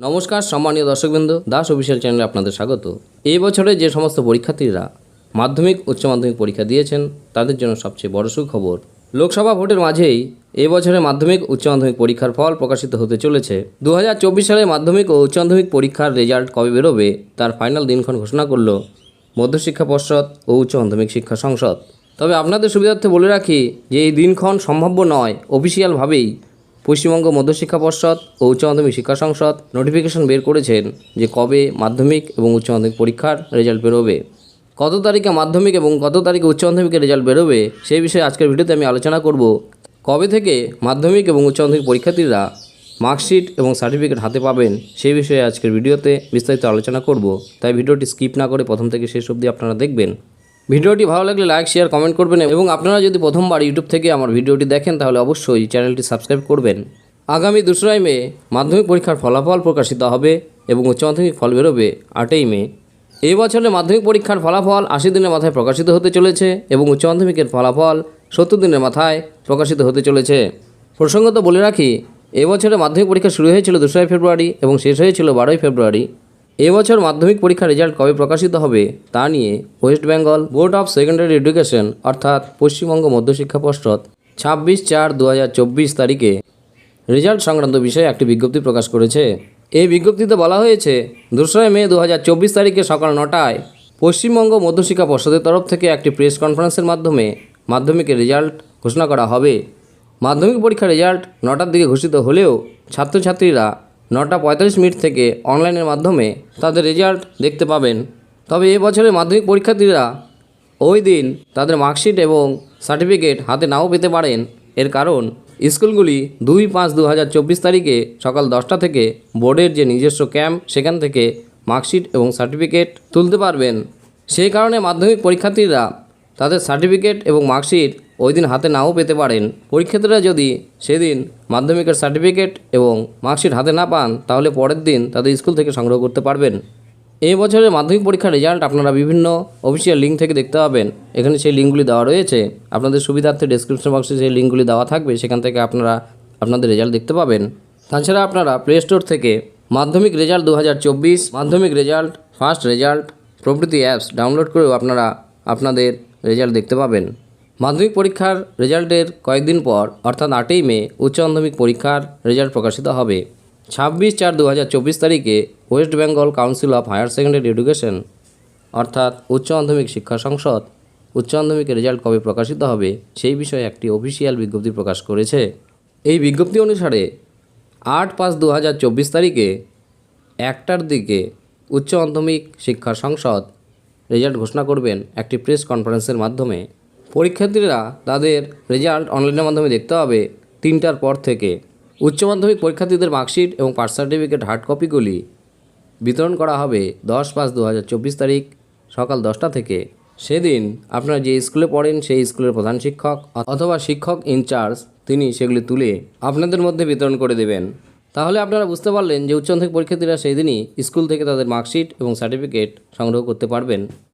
নমস্কার, সম্মানীয় দর্শকবৃন্দ, দাস অফিসিয়াল চ্যানেলে আপনাদের স্বাগত। এই বছরে যে সমস্ত পরীক্ষার্থীরা মাধ্যমিক উচ্চ মাধ্যমিক পরীক্ষা দিয়েছেন, তাদের জন্য সবচেয়ে বড় সুখবর, লোকসভা ভোটের মাঝেই এই বছরে মাধ্যমিক উচ্চ মাধ্যমিক পরীক্ষার ফল প্রকাশিত হতে চলেছে। দু সালে মাধ্যমিক ও উচ্চ মাধ্যমিক পরীক্ষার রেজাল্ট কবে বেরোবে, তার ফাইনাল দিনক্ষণ ঘোষণা করল মধ্যশিক্ষা পর্ষদ ও উচ্চ মাধ্যমিক শিক্ষা সংসদ। তবে আপনাদের সুবিধার্থে বলে রাখি যে, এই দিনক্ষণ সম্ভাব্য নয়, অফিসিয়ালভাবেই পশ্চিমবঙ্গ মধ্যশিক্ষা পর্ষদ ও উচ্চ মাধ্যমিক শিক্ষা সংসদ নোটিফিকেশন বের করেছেন যে কবে মাধ্যমিক এবং উচ্চ মাধ্যমিক পরীক্ষার রেজাল্ট বেরোবে। কত তারিখে মাধ্যমিক এবং কত তারিখে উচ্চ মাধ্যমিকের রেজাল্ট বেরোবে সেই বিষয়ে আজকের ভিডিওতে আমি আলোচনা করব। কবে থেকে মাধ্যমিক এবং উচ্চ মাধ্যমিক পরীক্ষার্থীরা মার্কশিট এবং সার্টিফিকেট হাতে পাবেন সেই বিষয়ে আজকের ভিডিওতে বিস্তারিত আলোচনা করব। তাই ভিডিওটি স্কিপ না করে প্রথম থেকে শেষ অবধি আপনারা দেখবেন। ভিডিওটি ভালো লাগলে লাইক শেয়ার কমেন্ট করবেন এবং আপনারা যদি প্রথমবার ইউটিউব থেকে আমার ভিডিওটি দেখেন, তাহলে অবশ্যই চ্যানেলটি সাবস্ক্রাইব করবেন। আগামী দোসরাই মে মাধ্যমিক পরীক্ষার ফলাফল প্রকাশিত হবে এবং উচ্চ মাধ্যমিক ফল বেরোবে আটই মে। এই বছরে মাধ্যমিক পরীক্ষার ফলাফল আশি দিনের মাথায় প্রকাশিত হতে চলেছে এবং উচ্চ মাধ্যমিকের ফলাফল সত্তর দিনের মাথায় প্রকাশিত হতে চলেছে। প্রসঙ্গত বলে রাখি এবছরে মাধ্যমিক পরীক্ষা শুরু হয়েছিল দোসরাই ফেব্রুয়ারি এবং শেষ হয়েছিল বারোই ফেব্রুয়ারি। এবছর মাধ্যমিক পরীক্ষার রেজাল্ট কবে প্রকাশিত হবে তা নিয়ে West Bengal board of secondary education, অর্থাৎ পশ্চিমবঙ্গ মধ্যশিক্ষা পর্ষদ, ছাব্বিশ চার দু তারিখে রেজাল্ট সংক্রান্ত বিষয়ে একটি বিজ্ঞপ্তি প্রকাশ করেছে। এই বিজ্ঞপ্তিতে বলা হয়েছে, দোসরা মে দু হাজার চব্বিশ তারিখে সকাল নটায় পশ্চিমবঙ্গ মধ্যশিক্ষা পর্ষদের তরফ থেকে একটি প্রেস কনফারেন্সের মাধ্যমে মাধ্যমিকের রেজাল্ট ঘোষণা করা হবে। মাধ্যমিক পরীক্ষার রেজাল্ট নটার দিকে ঘোষিত হলেও ছাত্রছাত্রীরা নটা পঁয়তাল্লিশ মিনিট থেকে অনলাইনের মাধ্যমে তাদের রেজাল্ট দেখতে পাবেন। তবে এ বছরের মাধ্যমিক পরীক্ষার্থীরা ওই দিন তাদের মার্কশিট এবং সার্টিফিকেট হাতে নাও পেতে পারেন। এর কারণ, স্কুলগুলি দুই পাঁচ দু হাজার চব্বিশ তারিখে সকাল দশটা থেকে বোর্ডের যে নিজস্ব ক্যাম্প, সেখান থেকে মার্কশিট এবং সার্টিফিকেট তুলতে পারবেন। সেই কারণে মাধ্যমিক পরীক্ষার্থীরা তাদের সার্টিফিকেট এবং মার্কশিট ওই দিন হাতে নাও পেতে পারেন। পরীক্ষার্থীরা যদি সেদিন মাধ্যমিকের সার্টিফিকেট এবং মার্কশিট হাতে না পান, তাহলে পরের দিন তাদের স্কুল থেকে সংগ্রহ করতে পারবেন। এই বছরের মাধ্যমিক পরীক্ষার রেজাল্ট আপনারা বিভিন্ন অফিসিয়াল লিঙ্ক থেকে দেখতে পাবেন। এখানে সেই লিঙ্কগুলি দেওয়া রয়েছে। আপনাদের সুবিধার্থে ডেসক্রিপশন বক্সে সেই লিঙ্কগুলি দেওয়া থাকবে। সেখান থেকে আপনারা আপনাদের রেজাল্ট দেখতে পাবেন। তাছাড়া আপনারা প্লে স্টোর থেকে মাধ্যমিক রেজাল্ট দু হাজার চব্বিশ, মাধ্যমিক রেজাল্ট ফার্স্ট রেজাল্ট প্রভৃতি অ্যাপস ডাউনলোড করেও আপনারা আপনাদের রেজাল্ট দেখতে পাবেন। মাধ্যমিক পরীক্ষার রেজাল্টের কয়েকদিন পর, অর্থাৎ আটই মে, উচ্চ মাধ্যমিক পরীক্ষার রেজাল্ট প্রকাশিত হবে। ছাব্বিশ চার দু তারিখে West Bengal council of higher secondary education, অর্থাৎ উচ্চ মাধ্যমিক শিক্ষা সংসদ, উচ্চ মাধ্যমিকের রেজাল্ট কবে প্রকাশিত হবে, সেই বিষয়ে একটি অফিসিয়াল বিজ্ঞপ্তি প্রকাশ করেছে। এই বিজ্ঞপ্তি অনুসারে আট পাঁচ দু তারিখে একটার দিকে উচ্চ মাধ্যমিক শিক্ষা সংসদ রেজাল্ট ঘোষণা করবেন একটি প্রেস কনফারেন্সের মাধ্যমে। পরীক্ষার্থীরা তাদের রেজাল্ট অনলাইনের মাধ্যমে দেখতে হবে তিনটার পর থেকে। উচ্চ মাধ্যমিক পরীক্ষার্থীদের মার্কশিট এবং পার্থ সার্টিফিকেট হার্ড কপিগুলি বিতরণ করা হবে দশ পাঁচ দু তারিখ সকাল দশটা থেকে। সেদিন আপনারা যে স্কুলে পড়েন সেই স্কুলের প্রধান শিক্ষক অথবা শিক্ষক ইনচার্জ তিনি সেগুলি তুলে আপনাদের মধ্যে বিতরণ করে দেবেন। তাহলে আপনারা বুঝতে পারলেন যে উচ্চ মাধ্যমিক পরীক্ষার্থীরা সেই দিনই স্কুল থেকে তাদের মার্কশিট এবং সার্টিফিকেট সংগ্রহ করতে পারবেন।